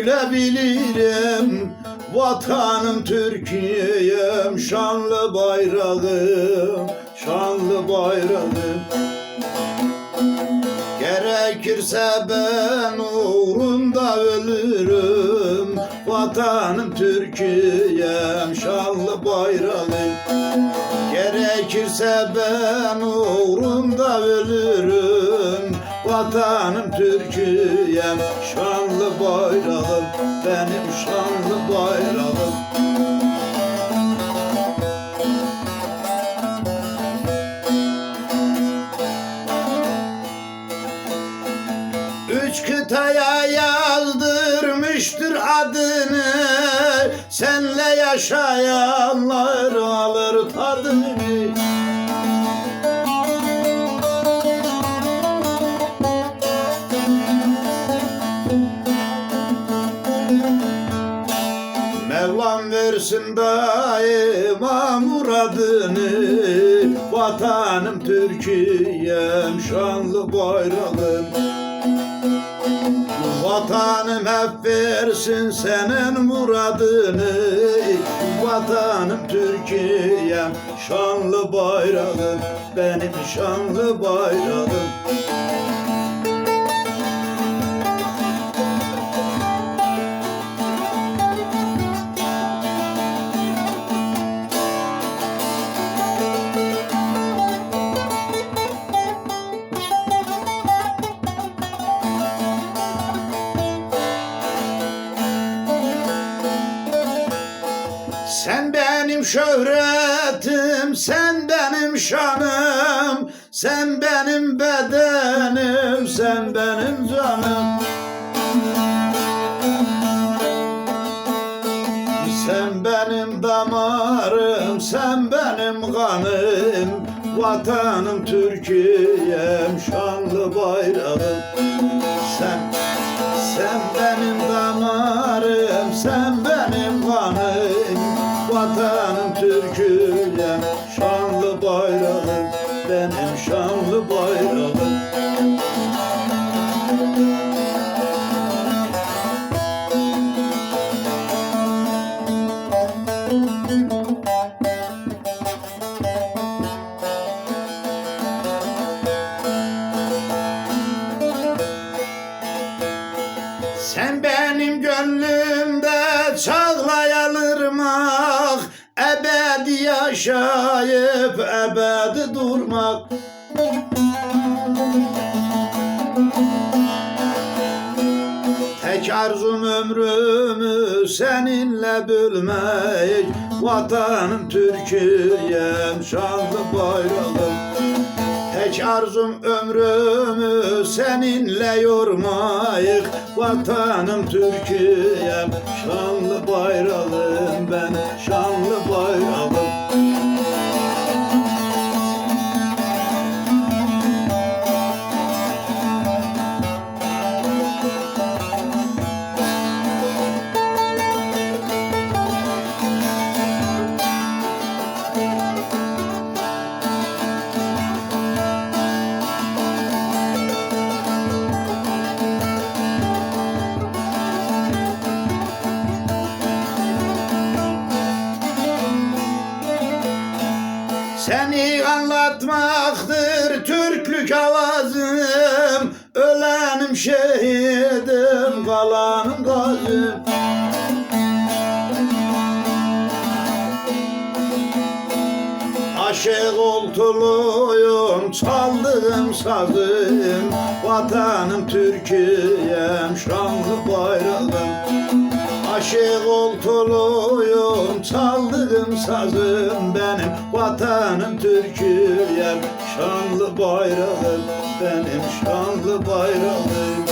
öyle bilirim Vatanım Türkiye'm Şanlı bayrağım Şanlı bayrağım Gerekirse ben uğrunda ölürüm. Vatanım Türkiye'm Şanlı bayrağım Gerekirse ben uğrunda ölürüm Vatanım Türkiye'm Şanlı bayrağım Benim şanlı bayrağım Üç kıtaya yazdırmıştır adını Senle yaşayanlar alır tadını daima muradını Vatanım Türkiye'm şanlı bayrağım Vatanım hep versin senin muradını Vatanım Türkiye'm şanlı bayrağım Benim şanlı bayrağım Sen benim şöhretim, sen benim şanım Sen benim bedenim, sen benim canım. Sen benim damarım, sen benim kanım Vatanım Türkiye'm, şanlı bayrağım Ebedi yaşayıp ebedi durmak. Tek arzum ömrümü seninle bölmek. Vatanım Türkiye'm şanlı bayrağım Tek arzum ömrümü seninle yormayık Vatanım Türkiye'm şanlı bayrağım ben şanlı Seni anlatmaktır Türklük avazım. Ölenim şehidim kalanım gazım. Aşık oltuluyum çaldığım sazım. Vatanım Türkiye'm şanlı bayrağım Aşık oltuluyum çaldığım sazım benim. Vatanım Türkiye'm şanlı bayrağım Benim şanlı bayrağım